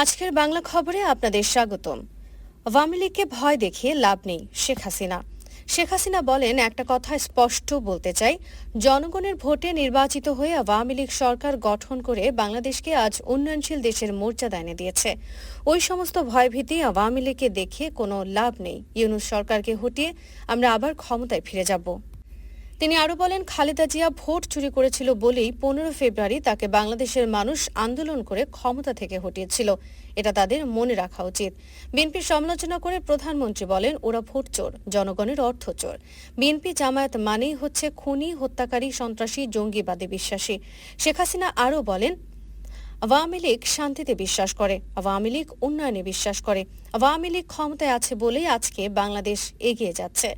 আজকের বাংলা খবরে আপনাদের স্বাগতম। আওয়ামী লীগকে ভয় দেখিয়ে লাভ নেই শেখ হাসিনা। শেখ হাসিনা বলেন, একটা কথা স্পষ্ট বলতে চাই, জনগণের ভোটে নির্বাচিত হয়ে আওয়ামী লীগ সরকার গঠন করে বাংলাদেশকে আজ উন্নয়নশীল দেশের মর্যাদা এনে দিয়েছে। ওই সমস্ত ভয়ভীতি আওয়ামী লীগকে দেখে কোনো লাভ নেই। ইউনুস সরকারকে হটিয়ে আমরা আবার ক্ষমতায় ফিরে যাব। তিনি আরও বলেন, খালেদা জিয়া ভোট চুরি করেছিল বলেই পনেরো ফেব্রুয়ারি তাকে বাংলাদেশের মানুষ আন্দোলন করে ক্ষমতা থেকে হটিয়েছিল। এটা তাদের মনে রাখা উচিত। বিএনপি সমালোচনা করে প্রধানমন্ত্রী বলেন, ওরা ভোট চোর, জনগণের অর্থ চোর। বিএনপি জামায়াত মানেই হচ্ছে খুনি, হত্যাকারী, সন্ত্রাসী, জঙ্গিবাদী বিশ্বাসী। শেখ হাসিনা আরও বলেন আওয়ামী লীগ শান্তিতে বিশ্বাস করে, আওয়ামী লীগ উন্নয়নে বিশ্বাস করে। আওয়ামী লীগ ক্ষমতায় আছে বলেই আজকে বাংলাদেশ এগিয়ে যাচ্ছে।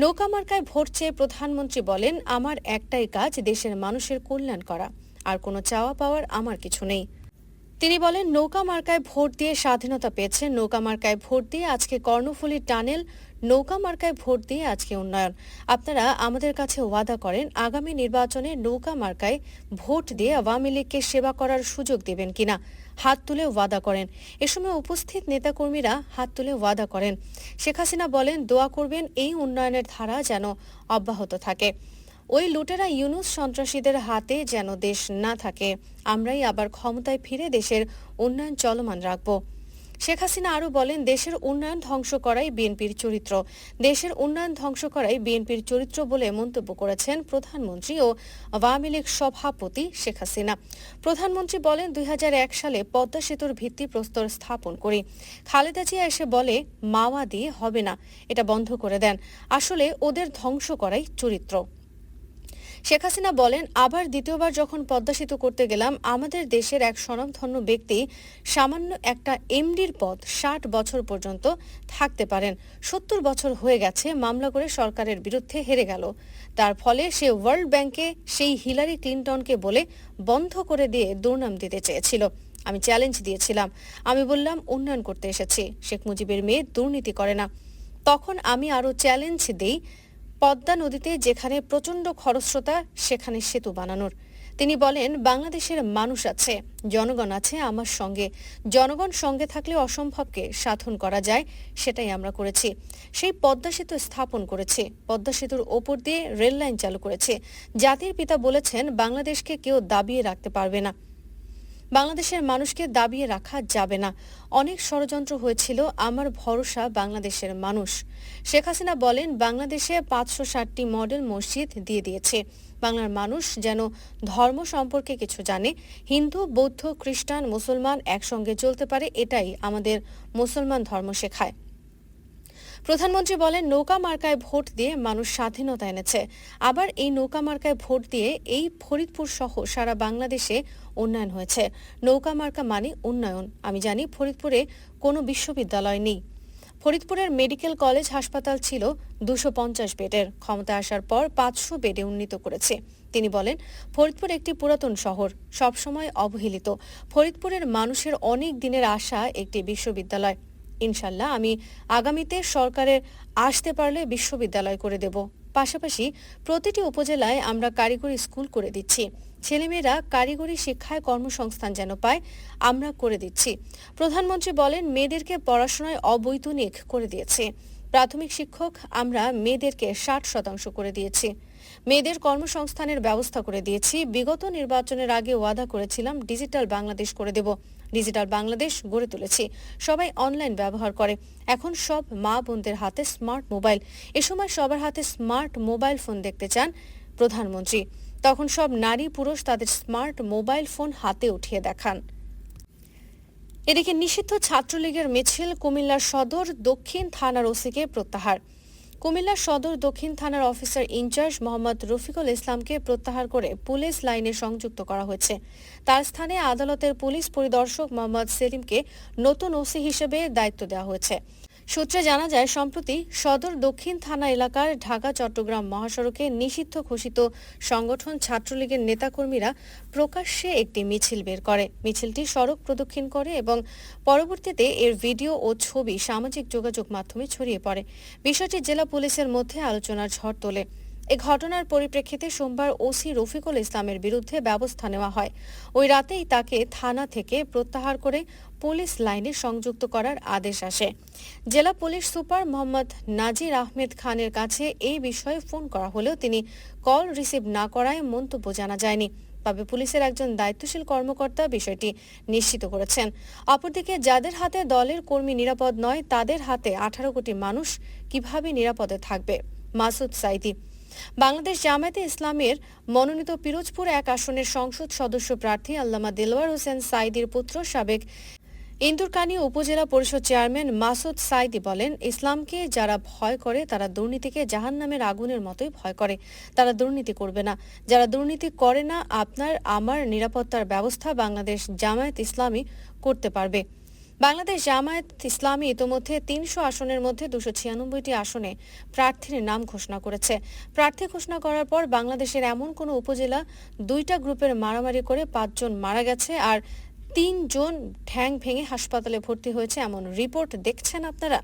নৌকা মার্কায় ভোট চেয়ে প্রধানমন্ত্রী বলেন, আমার একটাই কাজ, দেশের মানুষের কল্যাণ করা। আর কোনো চাওয়া পাওয়ার আমার কিছু নেই। তিনি বলেন, নৌকা মার্কায় ভোট দিয়ে স্বাধীনতা পেয়েছে। নৌকা মার্কায় ভোট দিয়ে আজকে কর্ণফুলী টানেল নৌকা মার্কায় ভোট দিয়ে আজকে উন্নয়ন। আপনারা আমাদের কাছে ওয়াদা করেন, আগামী নির্বাচনে নৌকা মার্কায় ভোট দিয়ে আওয়ামী লীগকে সেবা করার সুযোগ দেবেন কিনা, হাত তুলে ওয়াদা করেন। এ সময় উপস্থিত নেতাকর্মীরা হাত তুলে ওয়াদা করেন। শেখ হাসিনা বলেন, দোয়া করবেন এই উন্নয়নের ধারা যেন অব্যাহত থাকে। ওই লুটেরা ইউনুস সন্ত্রাসীদের হাতে যেন দেশ না থাকে। আমরাই আবার ক্ষমতায় ফিরে দেশের উন্নয়ন চলমান রাখব। শেখ হাসিনা আরও বলেন, দেশের উন্নয়ন ধ্বংস করাই বিএনপির চরিত্র। দেশের উন্নয়ন ধ্বংস করাই বিএনপির চরিত্র বলে মন্তব্য করেছেন প্রধানমন্ত্রী ও আওয়ামী লীগ সভাপতি শেখ হাসিনা। প্রধানমন্ত্রী বলেন, দুই হাজার এক সালে পদ্মা সেতুর ভিত্তিপ্রস্তর স্থাপন করি। খালেদা জিয়া এসে বলে, মাওয়া দিয়ে হবে না, এটা বন্ধ করে দেন। আসলে ওদের ধ্বংস করাই চরিত্র। শেখ হাসিনা বলেন, আবার দ্বিতীয়বার যখন পদ্মা সেতু করতে গেলাম, আমাদের দেশের এক স্বনামধন্য ব্যক্তি সামান্য একটা এমডির পদ ষাট বছর পর্যন্ত থাকতে পারেন। সত্তর বছর হয়ে গেছে, মামলা করে সরকারের বিরুদ্ধে হেরে গেল। তার ফলে সে ওয়ার্ল্ড ব্যাংকে সেই হিলারি ক্লিন্টনকে বলে বন্ধ করে দিয়ে দুর্নাম দিতে চেয়েছিল। আমি চ্যালেঞ্জ দিয়েছিলাম। আমি বললাম, উন্নয়ন করতে এসেছি। শেখ মুজিবের মেয়ে দুর্নীতি করে না। তখন আমি আরও চ্যালেঞ্জ দিই পদ্মা নদীতে যেখানে প্রচণ্ড খরস্রোতা, সেখানে সেতু বানানোর। তিনি বলেন, বাংলাদেশের মানুষ আছে, জনগণ আছে আমার সঙ্গে। জনগণ সঙ্গে থাকলে অসম্ভবকে সাধন করা যায়, সেটাই আমরা করেছি। সেই পদ্মা সেতু স্থাপন করেছে, পদ্মা সেতুর ওপর দিয়ে রেল লাইন চালু করেছে। জাতির পিতা বলেছেন, বাংলাদেশকে কেউ দাবিয়ে রাখতে পারবে না। বাংলাদেশের মানুষকে দাবিয়ে রাখা যাবে না। অনেক ষড়যন্ত্র হয়েছিল, আমার ভরসা বাংলাদেশের মানুষ। শেখ হাসিনা বলেন, বাংলাদেশে পাঁচশো ষাটটি মডেল মসজিদ দিয়ে দিয়েছে। বাংলার মানুষ যেন ধর্ম সম্পর্কে কিছু জানে, হিন্দু, বৌদ্ধ, খ্রিস্টান, মুসলমান একসঙ্গে চলতে পারে, এটাই আমাদের মুসলমান ধর্ম শেখায়। প্রধানমন্ত্রী বলেন, নৌকা মার্কায় ভোট দিয়ে মানুষ স্বাধীনতা এনেছে। আবার এই নৌকা মার্কায় ভোট দিয়ে এই ফরিদপুর সহ সারা বাংলাদেশে উন্নয়ন হয়েছে। নৌকা মার্কা মানে উন্নয়ন। আমি জানি ফরিদপুরে কোনো বিশ্ববিদ্যালয় নেই। ফরিদপুরের মেডিকেল কলেজ হাসপাতাল ছিল দুশো পঞ্চাশ বেডের। ক্ষমতা আসার পর পাঁচশো বেডে উন্নীত করেছে। তিনি বলেন, ফরিদপুর একটি পুরাতন শহর, সবসময় অবহেলিত। ফরিদপুরের মানুষের অনেক দিনের আশা একটি বিশ্ববিদ্যালয়। ইনশাল্লাহ আমি আগামীতে সরকারের আসতে পারলে বিশ্ববিদ্যালয় করে দেব। পাশাপাশি প্রতিটি উপজেলায় আমরা কারিগরি স্কুল করে দিচ্ছি। ছেলেমেয়েরা কারিগরি শিক্ষায় কর্মসংস্থান যেন পায়, আমরা করে দিচ্ছি। প্রধানমন্ত্রী বলেন, মেয়েদেরকে পড়াশোনায় অবৈতনিক করে দিয়েছে। প্রাথমিক শিক্ষক আমরা মেয়েদেরকে ষাট শতাংশ করে দিয়েছি। মেয়েদের কর্মসংস্থানের ব্যবস্থা করে দিয়েছি। বিগত নির্বাচনের আগে ওয়াদা করেছিলাম, ডিজিটাল বাংলাদেশ করে দেব। ডিজিটাল বাংলাদেশ গড়ে তুলেছি। সবাই অনলাইন ব্যবহার করে। এখন সব মা বোনদের হাতে স্মার্ট মোবাইল। এ সময় সবার হাতে স্মার্ট মোবাইল ফোন দেখতে চান প্রধানমন্ত্রী। তখন সব নারী পুরুষ তাদের স্মার্ট মোবাইল ফোন হাতে উঠিয়ে দেখান। এদিকে নিষিদ্ধ ছাত্রলীগের মিছিল কুমিল্লার সদর দক্ষিণ থানার ওসিকে প্রত্যাহার। কুমিল্লা সদর দক্ষিণ থানার অফিসার ইনচার্জ মোহাম্মদ রফিকুল ইসলামকে প্রত্যাহার করে পুলিশ লাইনে সংযুক্ত করা হয়েছে। তার স্থানে আদালতের পুলিশ পরিদর্শক মোহাম্মদ সেলিমকে নতুন ওসি হিসেবে দায়িত্ব দেওয়া হয়েছে। সূত্রে জানা যায়, সম্প্রতি সদর দক্ষিণ থানা এলাকার ঢাকা, চট্টগ্রাম মহাসড়কে নিষিদ্ধ ঘোষিত সংগঠন ছাত্রলীগের নেতাকর্মীরা প্রকাশ্যে একটি মিছিল বের করে। মিছিলটি সড়ক প্রদক্ষিণ করে এবং পরবর্তীতে এর ভিডিও ও ছবি সামাজিক যোগাযোগ মাধ্যমে ছড়িয়ে পড়ে। বিষয়টি জেলা পুলিশের মধ্যে আলোচনার ঝড় তোলে। এ ঘটনার পরিপ্রেক্ষিতে সোমবার ওসি রফিকুল ইসলামের বিরুদ্ধে ব্যবস্থা নেওয়া হয়। ওই রাতেই তাকে থানা থেকে প্রত্যাহার করে পুলিশ লাইনে সংযুক্ত করার আদেশ আসে। জেলা পুলিশ সুপার মোহাম্মদ নাজির আহমেদ খানের কাছে এই বিষয়ে ফোন করা হলেও তিনি কল রিসিভ না করায় মন্তব্য জানা যায়নি। তবে পুলিশের একজন দায়িত্বশীল কর্মকর্তা বিষয়টি নিশ্চিত করেছেন। অপরদিকে, যাদের হাতে দলের কর্মী নিরাপদ নয়, তাদের হাতে আঠারো কোটি মানুষ কীভাবে নিরাপদে থাকবে? মাসুদ সাইদি বাংলাদেশ জামায়াতে ইসলামের মনোনীত পিরোজপুর এক আসনের সংসদ সদস্য প্রার্থী আল্লামা দিলওয়ার হোসেন সাইদির পুত্র সাবেক ইন্দুরকানী উপজেলা পরিষদ চেয়ারম্যান মাসুদ সাইদি বলেন, ইসলামকে যারা ভয় করে, তারা দুর্নীতিকে জাহান্নামের আগুনের মতোই ভয় করে। তারা দুর্নীতি করবে না। যারা দুর্নীতি করে না, আপনার, আমার নিরাপত্তার ব্যবস্থা বাংলাদেশ জামায়াত ইসলামী করতে পারবে। বাংলাদেশ জামায়াত ইসলামী ইতোমধ্যে তিনশো আসনের মধ্যে দুশো ছিয়ানব্বইটি আসনে প্রার্থীর নাম ঘোষণা করেছে। প্রার্থী ঘোষণা করার পর বাংলাদেশের এমন কোনো উপজেলা দুইটা গ্রুপের মারামারি করে পাঁচজন মারা গেছে আর তিনজন ঠ্যাং ভেঙে হাসপাতালে ভর্তি হয়েছে এমন রিপোর্ট দেখছেন আপনারা?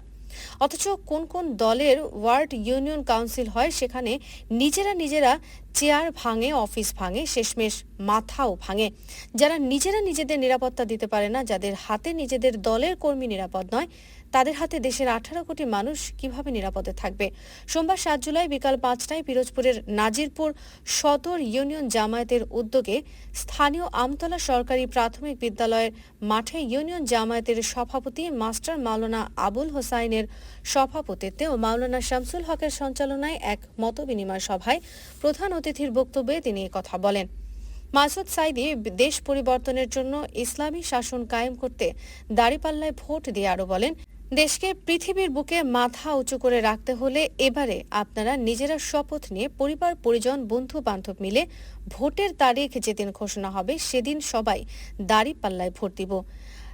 অথচ কোন কোন দলের ওয়ার্ড ইউনিয়ন কাউন্সিল হয় সেখানে নিজেরা নিজেরা চেয়ার ভাঙে, অফিস ভাঙে, শেষমেশ মাথাও ভাঙে। যারা নিজেরা নিজেদের নিরাপত্তা দিতে পারে না, যাদের হাতে নিজেদের দলের কর্মী নিরাপদ নয় তাদের হাতে দেশের আঠারো কোটি মানুষ কীভাবে নিরাপদে থাকবে? সোমবার সাত জুলাই বিকাল পাঁচটায় পিরোজপুরের নাজিরপুর সদর ইউনিয়ন জামায়াতের উদ্যোগে স্থানীয় আমতলা সরকারি প্রাথমিক বিদ্যালয়ের মাঠে ইউনিয়ন জামায়াতের সভাপতি মাস্টার মাওলানা আবুল হোসাইনের সভাপতিত্বে ও মাওলানা শামসুল হকের সঞ্চালনায় এক মতবিনিময় সভায় প্রধান অতিথির বক্তব্যে তিনি কথা বলেন। মাসুদ সাইদি দেশ পরিবর্তনের জন্য ইসলামী শাসন কায়েম করতে দাঁড়িপাল্লায় ভোট দিয়ে আরও বলেন দেশকে পৃথিবীর বুকে মাথা উঁচু করে রাখতে হলে এবারে আপনারা নিজেরা শপথ নিয়ে পরিবার, পরিজন, বন্ধু বান্ধব মিলে ভোটের তারিখ যেদিন ঘোষণা হবে সেদিন সবাই দাড়ি পাল্লায় ভোট দিব।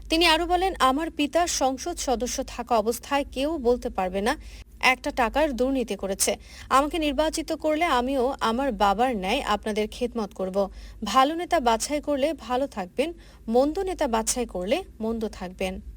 তিনি আরও বলেন, আমার পিতা সংসদ সদস্য থাকা অবস্থায় কেউ বলতে পারবে না, একটা টাকার দুর্নীতি করেছে। আমাকে নির্বাচিত করলে আমিও আমার বাবার ন্যায় আপনাদের খেদমত করব। ভালো নেতা বাছাই করলে ভালো থাকবেন, মন্দ নেতা বাছাই করলে মন্দ থাকবেন।